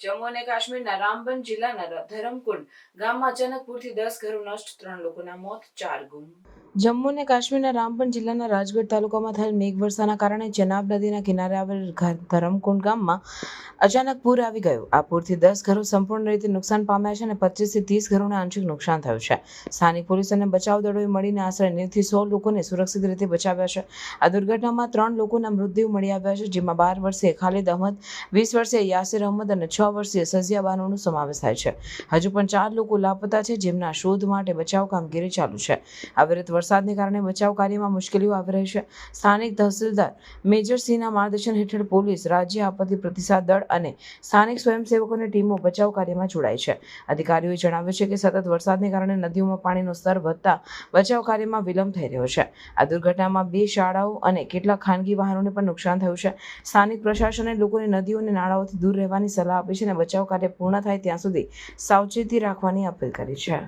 જમ્મુ અને કાશ્મીરના રામબન જિલ્લાના ધરમકુંડ ગામમાં અચાનક દસ ઘરો નષ્ટ, ત્રણ લોકોના મોત, ચાર ગુમ. જમ્મુ અને કાશ્મીરના રામબન જિલ્લાના રાજગઢ તાલુકામાં થયેલ મેઘવર્ષાના કારણે ચેનાબ નદીના કિનારે આવેલ ધરમકુંડ ગામમાં અચાનક પૂર આવી ગયું. આ પૂરથી દસ ઘરો સંપૂર્ણ રીતે નુકસાન પામ્યા છે અને પચીસથી ત્રીસ ઘરોને આંશિક નુકસાન થયું છે. સ્થાનિક પોલીસ અને બચાવ દળોએ મળીને આશરે નેવથી સો લોકોને સુરક્ષિત રીતે બચાવ્યા છે. આ દુર્ઘટનામાં ત્રણ લોકોના મૃત્યુ મળી આવ્યા છે, જેમાં બાર વર્ષીય ખાલિદ અહમદ, વીસ વર્ષીય યાસિર અહમદ અને છ વર્ષીય સઝિયા બાનુનો સમાવેશ થાય છે. હજુ પણ ચાર લોકો લાપતા છે, જેમના શોધ માટે બચાવ કામગીરી ચાલુ છે. અવિરત વરસાદને કારણે બચાવ કાર્યમાં મુશ્કેલીઓ આવી રહી છે. સ્થાનિક તહસીલદાર મેજર સિંહના માર્ગદર્શન હેઠળ પોલીસ રાજ્ય આપત્તિ પ્રતિસાદ દળ અને સ્થાનિક સ્વયંસેવકોની ટીમો બચાવ કાર્યમાં જોડાય છે. અધિકારીઓએ જણાવ્યું છે કે સતત વરસાદને કારણે નદીઓમાં પાણીનો સ્તર વધતા બચાવ કાર્યમાં વિલંબ થઈ રહ્યો છે. આ દુર્ઘટનામાં બે શાળાઓ અને કેટલાક ખાનગી વાહનોને પણ નુકસાન થયું છે. સ્થાનિક પ્રશાસને લોકોને નદીઓ અને નાળાઓથી દૂર રહેવાની સલાહ આપી છે અને બચાવ કાર્ય પૂર્ણ થાય ત્યાં સુધી સાવચેતી રાખવાની અપીલ કરી છે.